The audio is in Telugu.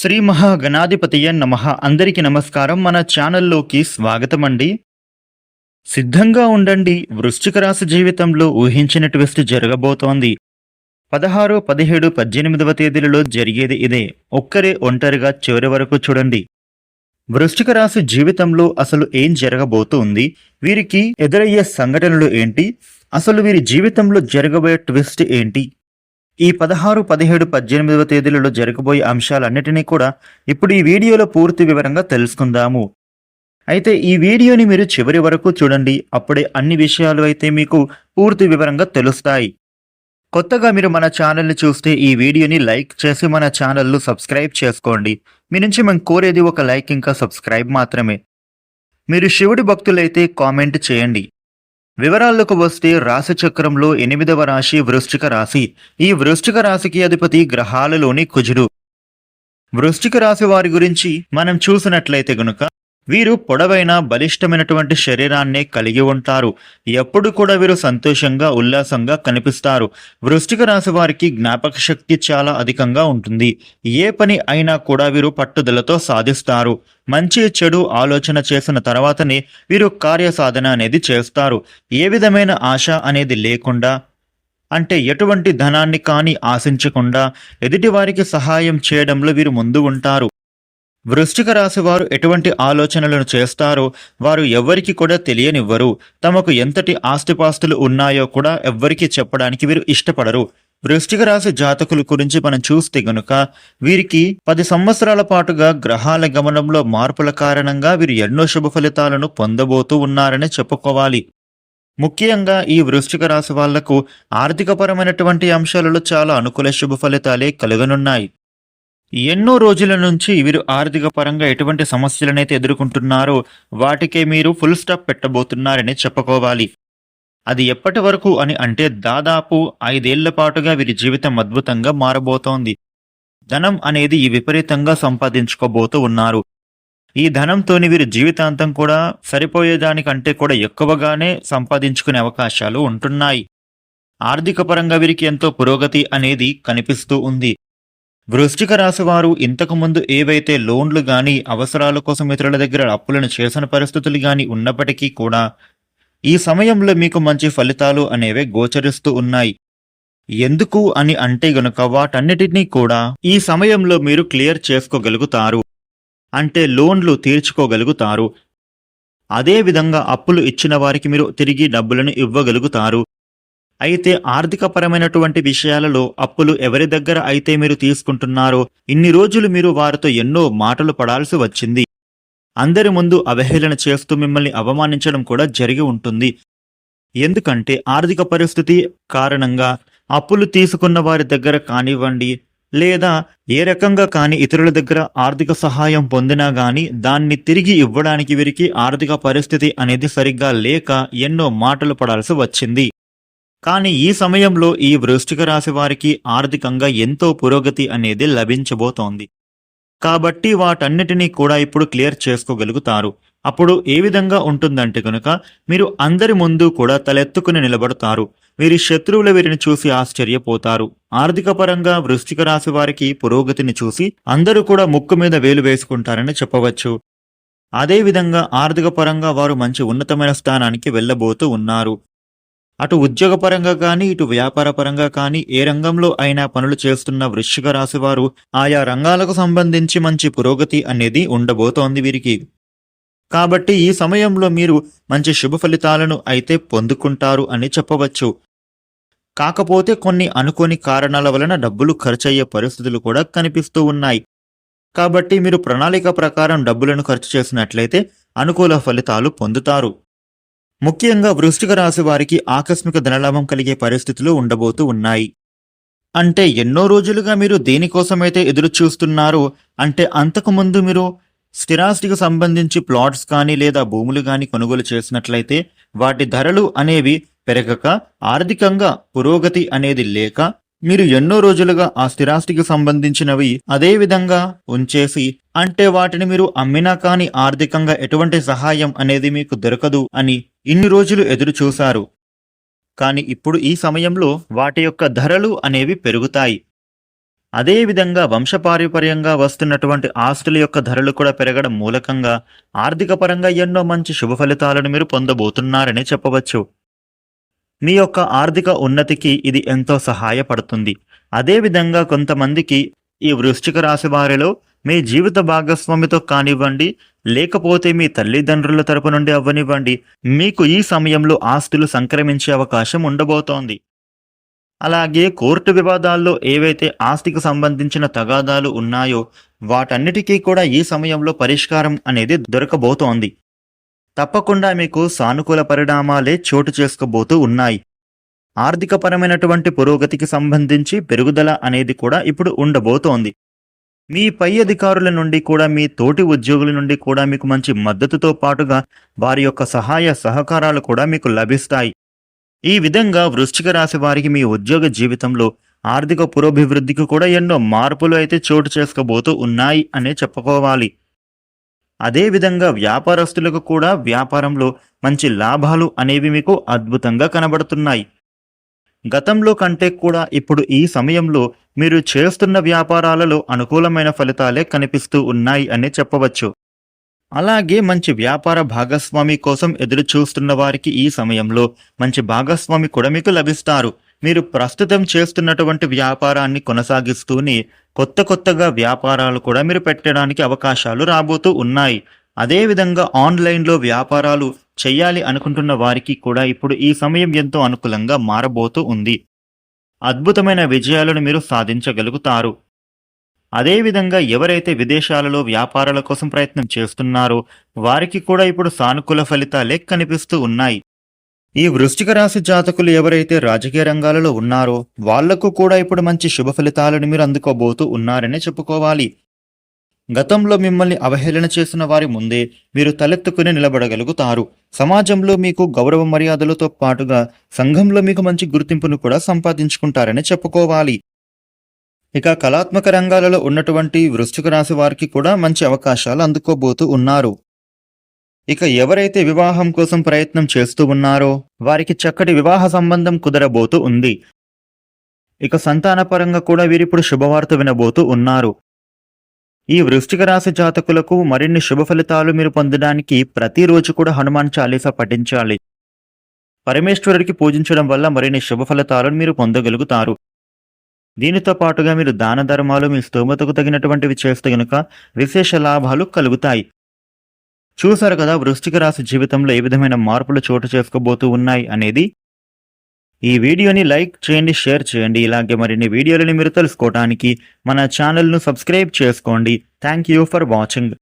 శ్రీ మహాగణాధిపతియ నమ. అందరికీ నమస్కారం. మన ఛానల్లోకి స్వాగతం అండి సిద్ధంగా ఉండండి. వృశ్చిక రాశి జీవితంలో ఊహించిన ట్విస్ట్ జరగబోతోంది. పదహారు పదిహేడు పద్దెనిమిదవ తేదీలలో జరిగేది ఇదే. ఒక్కరే ఒంటరిగా చివరి వరకు చూడండి. వృశ్చిక రాశి జీవితంలో అసలు ఏం జరగబోతుంది? వీరికి ఎదురయ్యే సంఘటనలు ఏంటి? అసలు వీరి జీవితంలో జరగబోయే ట్విస్ట్ ఏంటి? ఈ పదహారు పదిహేడు పద్దెనిమిదవ తేదీలలో జరగబోయే అంశాలన్నిటినీ కూడా ఇప్పుడు ఈ వీడియోలో పూర్తి వివరంగా తెలుసుకుందాము. అయితే ఈ వీడియోని మీరు చివరి వరకు చూడండి అప్పుడే అన్ని విషయాలు అయితే మీకు పూర్తి వివరంగా తెలుస్తాయి. కొత్తగా మీరు మన ఛానల్ని చూస్తే ఈ వీడియోని లైక్ చేసి మన ఛానల్ను సబ్స్క్రైబ్ చేసుకోండి. మీ నుంచి మేము కోరేది ఒక లైక్ ఇంకా సబ్స్క్రైబ్ మాత్రమే. మీరు శివుడి భక్తులైతే కామెంట్ చేయండి. వివరాల్లోకి వస్తే రాశి చక్రంలో ఎనిమిదవ రాశి వృశ్చిక రాశి. ఈ వృశ్చిక రాశికి అధిపతి గ్రహాలలోని కుజుడు. వృశ్చిక రాశి వారి గురించి మనం చూసినట్లయితే గనుక వీరు పొడవైన బలిష్టమైనటువంటి శరీరాన్ని కలిగి ఉంటారు. ఎప్పుడు కూడా వీరు సంతోషంగా ఉల్లాసంగా కనిపిస్తారు. వృష్టిక రాశి వారికి జ్ఞాపక శక్తి చాలా అధికంగా ఉంటుంది. ఏ పని అయినా కూడా వీరు పట్టుదలతో సాధిస్తారు. మంచి చెడు ఆలోచన చేసిన తర్వాతనే వీరు కార్యసాధన అనేది చేస్తారు. ఏ విధమైన ఆశ అనేది లేకుండా అంటే ఎటువంటి ధనాన్ని కానీ ఆశించకుండా ఎదుటివారికి సహాయం చేయడంలో వీరు ముందు ఉంటారు. వృశ్చిక రాశి వారు ఎటువంటి ఆలోచనలను చేస్తారో వారు ఎవ్వరికి కూడా తెలియనివ్వరు. తమకు ఎంతటి ఆస్తిపాస్తులు ఉన్నాయో కూడా ఎవ్వరికి చెప్పడానికి వీరు ఇష్టపడరు. వృశ్చిక రాశి జాతకుల గురించి మనం చూస్తే గనుక వీరికి పది సంవత్సరాల పాటుగా గ్రహాల గమనంలో మార్పుల కారణంగా వీరు ఎన్నో శుభ ఫలితాలను పొందబోతూ ఉన్నారని చెప్పుకోవాలి. ముఖ్యంగా ఈ వృశ్చిక రాశి వాళ్ళకు ఆర్థికపరమైనటువంటి అంశాలలో చాలా అనుకూల శుభ ఫలితాలే కలుగనున్నాయి. ఎన్నో రోజుల నుంచి వీరు ఆర్థిక పరంగా ఎటువంటి సమస్యలనైతే ఎదుర్కొంటున్నారో వాటికే మీరు ఫుల్ స్టాప్ పెట్టబోతున్నారని చెప్పుకోవాలి. అది ఎప్పటి వరకు అని అంటే దాదాపు ఐదేళ్ళ పాటుగా వీరి జీవితం అద్భుతంగా మారబోతోంది. ధనం అనేది ఈ విపరీతంగా సంపాదించుకోబోతూ ఉన్నారు. ఈ ధనంతోని వీరి జీవితాంతం కూడా సరిపోయేదానికంటే కూడా ఎక్కువగానే సంపాదించుకునే అవకాశాలు ఉంటున్నాయి. ఆర్థిక పరంగా వీరికి ఎంతో పురోగతి అనేది కనిపిస్తూ ఉంది. వృశ్చిక రాశి వారు ఇంతకుముందు ఏవైతే లోన్లు గాని అవసరాల కోసం ఇతరుల దగ్గర అప్పులను చేసిన పరిస్థితులు గాని ఉన్నప్పటికీ కూడా ఈ సమయంలో మీకు మంచి ఫలితాలు అనేవే గోచరిస్తూ ఉన్నాయి. ఎందుకు అని అంటే గనుక వాటన్నిటినీ కూడా ఈ సమయంలో మీరు క్లియర్ చేసుకోగలుగుతారు. అంటే లోన్లు తీర్చుకోగలుగుతారు. అదేవిధంగా అప్పులు ఇచ్చిన వారికి మీరు తిరిగి డబ్బులను ఇవ్వగలుగుతారు. అయితే ఆర్థికపరమైనటువంటి విషయాలలో అప్పులు ఎవరి దగ్గర అయితే మీరు తీసుకుంటున్నారో ఇన్ని రోజులు మీరు వారితో ఎన్నో మాటలు పడాల్సి వచ్చింది. అందరి ముందు అవహేళన చేస్తూ మిమ్మల్ని అవమానించడం కూడా జరిగి ఉంటుంది. ఎందుకంటే ఆర్థిక పరిస్థితి కారణంగా అప్పులు తీసుకున్న వారి దగ్గర కానివ్వండి లేదా ఏ రకంగా కాని ఇతరుల దగ్గర ఆర్థిక సహాయం పొందినా గాని దాన్ని తిరిగి ఇవ్వడానికి వీరికి ఆర్థిక పరిస్థితి అనేది సరిగ్గా లేక ఎన్నో మాటలు పడాల్సి వచ్చింది. కానీ ఈ సమయంలో ఈ వృష్టిక రాశి వారికి ఆర్థికంగా ఎంతో పురోగతి అనేది లభించబోతోంది. కాబట్టి వాటన్నిటినీ కూడా ఇప్పుడు క్లియర్ చేసుకోగలుగుతారు. అప్పుడు ఏ విధంగా ఉంటుందంటే కనుక మీరు అందరి ముందు కూడా తలెత్తుకుని నిలబడతారు. వీరి శత్రువుల వీరిని చూసి ఆశ్చర్యపోతారు. ఆర్థిక పరంగా వృశ్చిక రాశి వారికి పురోగతిని చూసి అందరూ కూడా ముక్కు మీద వేలు వేసుకుంటారని చెప్పవచ్చు. అదేవిధంగా ఆర్థిక పరంగా వారు మంచి ఉన్నతమైన స్థానానికి వెళ్ళబోతూ ఉన్నారు. అటు ఉద్యోగపరంగా కానీ ఇటు వ్యాపార పరంగా కానీ ఏ రంగంలో అయినా పనులు చేస్తున్న వృశ్చిక రాశి వారు ఆయా రంగాలకు సంబంధించి మంచి పురోగతి అనేది ఉండబోతోంది వీరికి. కాబట్టి ఈ సమయంలో మీరు మంచి శుభ ఫలితాలను అయితే పొందుకుంటారు అని చెప్పవచ్చు. కాకపోతే కొన్ని అనుకోని కారణాల వలన డబ్బులు ఖర్చయ్యే పరిస్థితులు కూడా కనిపిస్తూ ఉన్నాయి. కాబట్టి మీరు ప్రణాళిక ప్రకారం డబ్బులను ఖర్చు చేసినట్లయితే అనుకూల ఫలితాలు పొందుతారు. ముఖ్యంగా వృష్టిక రాశి వారికి ఆకస్మిక ధనలాభం కలిగే పరిస్థితులు ఉండబోతూ ఉన్నాయి. అంటే ఎన్నో రోజులుగా మీరు దేనికోసమైతే ఎదురు చూస్తున్నారో అంటే అంతకుముందు మీరు స్థిరాస్తికి సంబంధించి ప్లాట్స్ కానీ లేదా భూములు కానీ కొనుగోలు చేసినట్లయితే వాటి ధరలు అనేవి పెరగక ఆర్థికంగా పురోగతి అనేది లేక మీరు ఎన్నో రోజులుగా ఆ స్థిరాస్తికి సంబంధించినవి అదే విధంగా ఉంచేసి అంటే వాటిని మీరు అమ్మినా కానీ ఆర్థికంగా ఎటువంటి సహాయం అనేది మీకు దొరకదు అని ఇన్ని రోజులు ఎదురు చూశారు. కానీ ఇప్పుడు ఈ సమయంలో వాటి యొక్క ధరలు అనేవి పెరుగుతాయి. అదేవిధంగా వంశపారపర్యంగా వస్తున్నటువంటి ఆస్తుల యొక్క ధరలు కూడా పెరగడం మూలకంగా ఆర్థిక పరంగా ఎన్నో మంచి శుభ ఫలితాలను మీరు పొందబోతున్నారని చెప్పవచ్చు. మీ యొక్క ఆర్థిక ఉన్నతికి ఇది ఎంతో సహాయపడుతుంది. అదేవిధంగా కొంతమందికి ఈ వృశ్చిక రాశి వారిలో మీ జీవిత భాగస్వామితో కానివ్వండి లేకపోతే మీ తల్లిదండ్రుల తరపు నుండి అవ్వనివ్వండి మీకు ఈ సమయంలో ఆస్తులు సంక్రమించే అవకాశం ఉండబోతోంది. అలాగే కోర్టు వివాదాల్లో ఏవైతే ఆస్తికి సంబంధించిన తగాదాలు ఉన్నాయో వాటన్నిటికీ కూడా ఈ సమయంలో పరిష్కారం అనేది దొరకబోతోంది. తప్పకుండా మీకు సానుకూల పరిణామాలే చోటు చేసుకోబోతూ ఉన్నాయి. ఆర్థికపరమైనటువంటి పురోగతికి సంబంధించి పెరుగుదల అనేది కూడా ఇప్పుడు ఉండబోతోంది. మీ పై అధికారుల నుండి కూడా మీ తోటి ఉద్యోగుల నుండి కూడా మీకు మంచి మద్దతుతో పాటుగా వారి యొక్క సహాయ సహకారాలు కూడా మీకు లభిస్తాయి. ఈ విధంగా వృశ్చిక రాశి వారికి మీ ఉద్యోగ జీవితంలో ఆర్థిక పురోభివృద్ధికి కూడా ఎన్నో మార్పులు అయితే చోటు చేసుకోబోతూ ఉన్నాయి అనే చెప్పుకోవాలి. అదేవిధంగా వ్యాపారస్తులకు కూడా వ్యాపారంలో మంచి లాభాలు అనేవి మీకు అద్భుతంగా కనబడుతున్నాయి. గతంలో కంటే కూడా ఇప్పుడు ఈ సమయంలో మీరు చేస్తున్న వ్యాపారాలలో అనుకూలమైన ఫలితాలే కనిపిస్తూ ఉన్నాయి అని చెప్పవచ్చు. అలాగే మంచి వ్యాపార భాగస్వామి కోసం ఎదురు చూస్తున్న వారికి ఈ సమయంలో మంచి భాగస్వామి కూడా మీకు లభిస్తారు. మీరు ప్రస్తుతం చేస్తున్నటువంటి వ్యాపారాన్ని కొనసాగిస్తూనే కొత్త కొత్తగా వ్యాపారాలు కూడా మీరు పెట్టడానికి అవకాశాలు రాబోతూ ఉన్నాయి. అదేవిధంగా ఆన్లైన్లో వ్యాపారాలు చేయాలి అనుకుంటున్న వారికి కూడా ఇప్పుడు ఈ సమయం ఎంతో అనుకూలంగా మారబోతూ ఉంది. అద్భుతమైన విజయాలను మీరు సాధించగలుగుతారు. అదేవిధంగా ఎవరైతే విదేశాలలో వ్యాపారాల కోసం ప్రయత్నం చేస్తున్నారో వారికి కూడా ఇప్పుడు సానుకూల ఫలితాలే కనిపిస్తూ ఉన్నాయి. ఈ వృశ్చిక రాశి జాతకులు ఎవరైతే రాజకీయ రంగాలలో ఉన్నారో వాళ్ళకు కూడా ఇప్పుడు మంచి శుభ ఫలితాలను మీరు అందుకోబోతూ ఉన్నారని చెప్పుకోవాలి. గతంలో మిమ్మల్ని అవహేళన చేసిన వారి ముందే మీరు తలెత్తుకుని నిలబడగలుగుతారు. సమాజంలో మీకు గౌరవ మర్యాదలతో పాటుగా సంఘంలో మీకు మంచి గుర్తింపును కూడా సంపాదించుకుంటారని చెప్పుకోవాలి. ఇక కళాత్మక రంగాలలో ఉన్నటువంటి వృశ్చిక రాశి వారికి కూడా మంచి అవకాశాలు అందుకోబోతూ ఉన్నారు. ఇక ఎవరైతే వివాహం కోసం ప్రయత్నం చేస్తూ ఉన్నారో వారికి చక్కటి వివాహ సంబంధం కుదరబోతూ ఉంది. ఇక సంతానపరంగా కూడా వీరిప్పుడు శుభవార్త వినబోతూ ఉన్నారు. ఈ వృష్టిక రాశి జాతకులకు మరిన్ని శుభ ఫలితాలు మీరు పొందడానికి ప్రతిరోజు కూడా హనుమాన్ చాలీసా పఠించాలి. పరమేశ్వరుడికి పూజించడం వల్ల మరిన్ని శుభ ఫలితాలను మీరు పొందగలుగుతారు. దీనితో పాటుగా మీరు దాన ధర్మాలు మీ స్తోమతకు తగినటువంటివి చేస్తే గనుక విశేష లాభాలు కలుగుతాయి. చూశారు కదా వృశ్చిక రాశి జీవితంలో ఏ విధమైన మార్పులు చోటు చేసుకోబోతూ ఉన్నాయి అనేది? ఈ వీడియోని లైక్ చేయండి షేర్ చేయండి. ఇలాగే మరిన్ని వీడియోలని మీరు తెలుసుకోవడానికి మన ఛానల్ను సబ్స్క్రైబ్ చేసుకోండి. Thank you for watching.